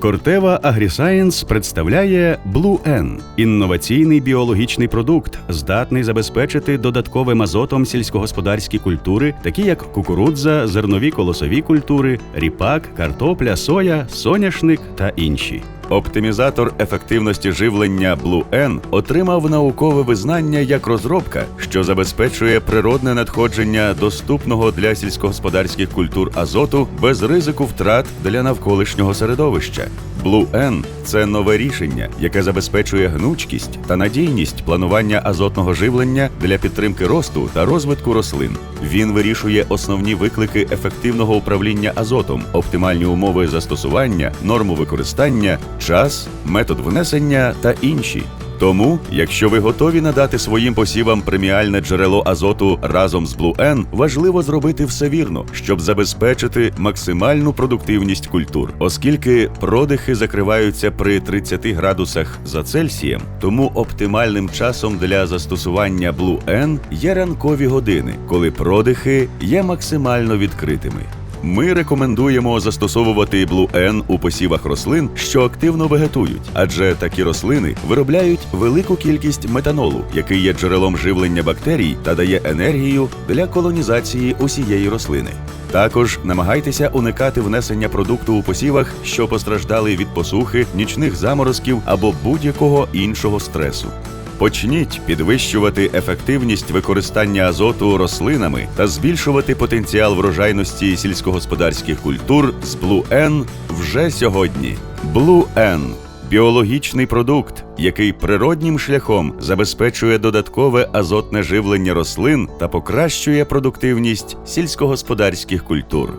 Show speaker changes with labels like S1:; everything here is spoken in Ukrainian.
S1: Кортева Агрісаєнс представляє Blue N – інноваційний біологічний продукт, здатний забезпечити додатковим азотом сільськогосподарські культури, такі як кукурудза, зернові колосові культури, ріпак, картопля, соя, соняшник та інші. Оптимізатор ефективності живлення Blue N отримав наукове визнання як розробка, що забезпечує природне надходження доступного для сільськогосподарських культур азоту без ризику втрат для навколишнього середовища. Blue N – це нове рішення, яке забезпечує гнучкість та надійність планування азотного живлення для підтримки росту та розвитку рослин. Він вирішує основні виклики ефективного управління азотом, оптимальні умови застосування, норму використання, час, метод внесення та інші. Тому, якщо ви готові надати своїм посівам преміальне джерело азоту разом з Blue N, важливо зробити все вірно, щоб забезпечити максимальну продуктивність культур, оскільки продихи закриваються при 30 градусах за Цельсієм, тому оптимальним часом для застосування Blue N є ранкові години, коли продихи є максимально відкритими. Ми рекомендуємо застосовувати Blue N у посівах рослин, що активно вегетують, адже такі рослини виробляють велику кількість метанолу, який є джерелом живлення бактерій та дає енергію для колонізації усієї рослини. Також намагайтеся уникати внесення продукту у посівах, що постраждали від посухи, нічних заморозків або будь-якого іншого стресу. Почніть підвищувати ефективність використання азоту рослинами та збільшувати потенціал врожайності сільськогосподарських культур з Blue N вже сьогодні. Blue N – біологічний продукт, який природнім шляхом забезпечує додаткове азотне живлення рослин та покращує продуктивність сільськогосподарських культур.